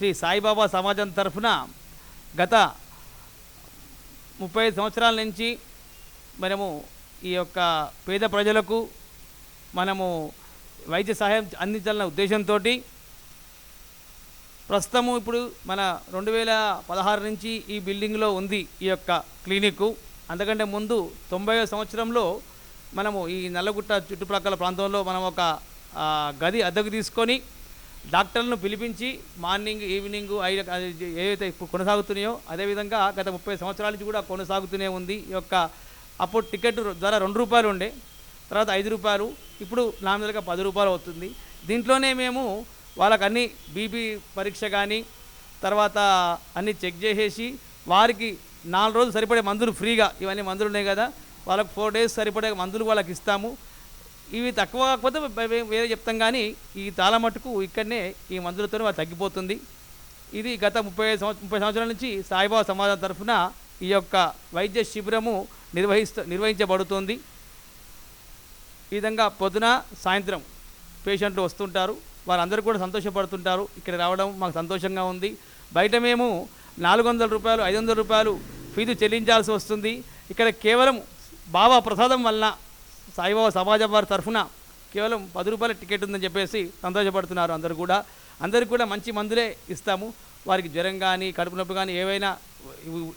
శ్రీ సాయిబాబా సమాజం తరఫున గత ముప్పై సంవత్సరాల నుంచి మనము ఈ యొక్క పేద ప్రజలకు మనము వైద్య సహాయం అందించాలన్న ఉద్దేశంతో ప్రస్తుతము ఇప్పుడు మన రెండు వేల పదహారు నుంచి ఈ బిల్డింగ్లో ఉంది ఈ యొక్క క్లినిక్ అంతకంటే ముందు తొంభై సంవత్సరంలో మనము ఈ నల్లగుట్ట చుట్టుప్రక్కల ప్రాంతంలో మనం ఒక గది అద్దెకు తీసుకొని డాక్టర్లను పిలిపించి మార్నింగ్ ఈవినింగ్ ఐదు ఏవైతే కొనసాగుతున్నాయో అదేవిధంగా గత ముప్పై సంవత్సరాల నుంచి కూడా కొనసాగుతూనే ఉంది. ఈ యొక్క అప్పుడు టికెట్ ధర రెండు రూపాయలు ఉండే తర్వాత ఐదు రూపాయలు ఇప్పుడు నామినల్గా పది రూపాయలు అవుతుంది. దీంట్లోనే మేము వాళ్ళకి అన్ని బీపీ పరీక్ష కానీ తర్వాత అన్ని చెక్ చేసేసి వారికి నాలుగు రోజులు సరిపడే మందులు ఫ్రీగా ఇవన్నీ మందులు ఉన్నాయి కదా వాళ్ళకి ఫోర్ డేస్ సరిపడే మందులు వాళ్ళకి ఇస్తాము. ఇవి తక్కువ కాకపోతే వేరే చెప్తాం కానీ ఈ తాళ మటుకు ఇక్కడనే ఈ మందులతో అది తగ్గిపోతుంది. ఇది గత ముప్పై ఐదు ముప్పై సంవత్సరాల నుంచి సాయిబాబా సమాజం తరఫున ఈ యొక్క వైద్య శిబిరము నిర్వహిస్తూ నిర్వహించబడుతుంది. ఈ విధంగా పొద్దున సాయంత్రం పేషెంట్లు వస్తుంటారు. వారందరూ కూడా సంతోషపడుతుంటారు. ఇక్కడ రావడం మాకు సంతోషంగా ఉంది. బయట మేము నాలుగు వందల రూపాయలు ఐదు వందల రూపాయలు ఫీజు చెల్లించాల్సి వస్తుంది. ఇక్కడ కేవలం బాబా ప్రసాదం వలన సాయిబాబా సమాజం వారి తరఫున కేవలం పది రూపాయల టికెట్ ఉందని చెప్పేసి సంతోషపడుతున్నారు అందరూ కూడా. అందరికీ కూడా మంచి మందులే ఇస్తాము. వారికి జ్వరం కానీ కడుపు నొప్పి కానీ ఏవైనా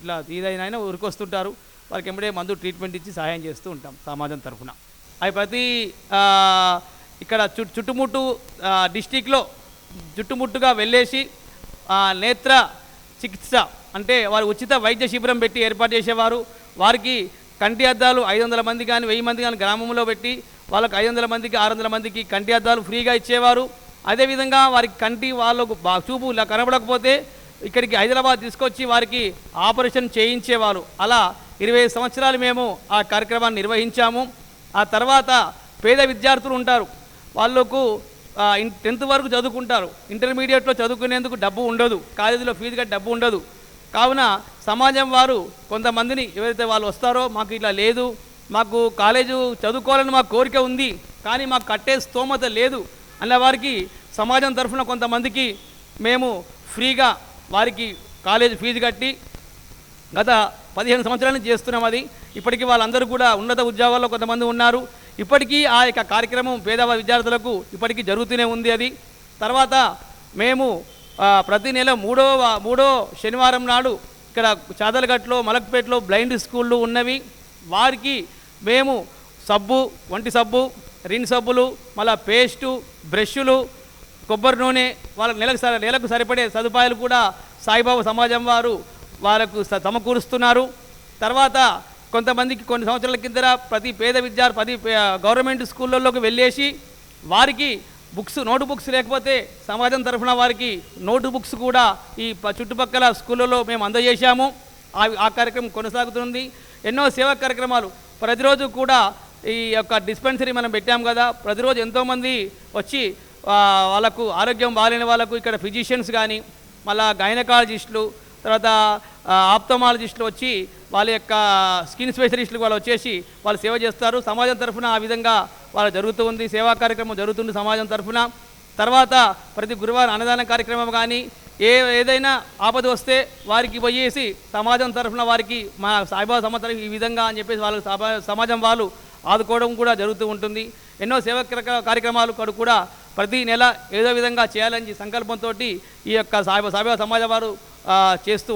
ఇలా ఏదైనా అయినా ఉరికొస్తుంటారు. వారికి ఎంబడే మందు ట్రీట్మెంట్ ఇచ్చి సహాయం చేస్తూ ఉంటాం సమాజం తరఫున. అవి ప్రతి ఇక్కడ చు చుట్టుముట్టు డిస్టిక్లో చుట్టుముట్టుగా వెళ్ళేసి నేత్ర చికిత్స అంటే వారు ఉచిత వైద్య శిబిరం పెట్టి ఏర్పాటు చేసేవారు. వారికి కంటి అద్దాలు ఐదు వందల మంది కానీ వెయ్యి మంది కానీ గ్రామంలో పెట్టి వాళ్ళకి ఐదు వందల మందికి ఆరు వందల మందికి కంటి అద్దాలు ఫ్రీగా ఇచ్చేవారు. అదేవిధంగా వారికి కంటి వాళ్ళకు బా చూపు ఇలా కనబడకపోతే ఇక్కడికి హైదరాబాద్ తీసుకొచ్చి వారికి ఆపరేషన్ చేయించేవారు. అలా ఇరవై సంవత్సరాలు మేము ఆ కార్యక్రమాన్ని నిర్వహించాము. ఆ తర్వాత పేద విద్యార్థులు ఉంటారు. వాళ్ళకు ఇన్- టెన్త్ వరకు చదువుకుంటారు. ఇంటర్మీడియట్లో చదువుకునేందుకు డబ్బు ఉండదు. కాలేజీలో ఫీజు కట్టి డబ్బు ఉండదు. కావున సమాజం వారు కొంతమందిని ఎవరైతే వాళ్ళు వస్తారో మాకు ఇట్లా లేదు మాకు కాలేజు చదువుకోవాలని మాకు కోరిక ఉంది కానీ మాకు కట్టే స్తోమత లేదు అన్న వారికి సమాజం తరఫున కొంతమందికి మేము ఫ్రీగా వారికి కాలేజ్ ఫీజు కట్టి గత పదిహేను సంవత్సరాల నుంచి చేస్తున్నాం అది. ఇప్పటికీ వాళ్ళందరూ కూడా ఉన్నత ఉద్యోగాల్లో కొంతమంది ఉన్నారు. ఇప్పటికీ ఆ యొక్క కార్యక్రమం పేదవారి విద్యార్థులకు ఇప్పటికీ జరుగుతూనే ఉంది అది. తర్వాత మేము ప్రతి నెల మూడో మూడో శనివారం నాడు ఇక్కడ చాదలగట్లో మలక్పేటలో బ్లైండ్ స్కూళ్ళు ఉన్నవి. వారికి మేము సబ్బు వంటి సబ్బు రిన్ సబ్బులు మళ్ళా పేస్టు బ్రష్లు కొబ్బరి నూనె వాళ్ళకి నెలకు నెలకు సరిపడే సదుపాయాలు కూడా సాయిబాబా సమాజం వారు వాళ్ళకు సమకూరుస్తున్నారు. తర్వాత కొంతమందికి కొన్ని సంవత్సరాల కింద ప్రతి పేద విద్యార్థి ప్రతి పే- గవర్నమెంట్ స్కూళ్ళల్లోకి వెళ్ళేసి వారికి బుక్స్ నోటు బుక్స్ లేకపోతే సమాజం తరఫున వారికి నోటు బుక్స్ కూడా ఈ చుట్టుపక్కల స్కూళ్ళలో మేము అందజేశాము. ఆ ఆ కార్యక్రమం కొనసాగుతుంది. ఎన్నో సేవా కార్యక్రమాలు ప్రతిరోజు కూడా ఈ యొక్క డిస్పెన్సరీ మనం పెట్టాం కదా. ప్రతిరోజు ఎంతోమంది వచ్చి వాళ్ళకు ఆరోగ్యం బాగాలేని వాళ్ళకు ఇక్కడ ఫిజిషియన్స్ కానీ మళ్ళా గైనకాలజిస్టులు తర్వాత ఆప్తమాలజిస్టులు వచ్చి వాళ్ళ యొక్క స్కిన్ స్పెషలిస్టులు వాళ్ళు వచ్చేసి వాళ్ళు సేవ చేస్తారు. సమాజం తరఫున ఆ విధంగా వాళ్ళు జరుగుతూ ఉంది సేవా కార్యక్రమం జరుగుతుంది సమాజం తరఫున. తర్వాత ప్రతి గురువారం అన్నదాన కార్యక్రమం కానీ ఏ ఏదైనా ఆపద వస్తే వారికి పోయేసి సమాజం తరఫున వారికి మా సాయిబాబా సమాజం ఈ విధంగా అని చెప్పేసి వాళ్ళు సభ- సమాజం వాళ్ళు ఆదుకోవడం కూడా జరుగుతూ ఉంటుంది. ఎన్నో సేవ కార్యక్ర- కార్యక్రమాలు కూడా- కూడా ప్రతి నెల ఏదో విధంగా చేయాలని సంకల్పంతో ఈ యొక్క సాయిబా సాయిబాబా సమాజం వారు చేస్తూ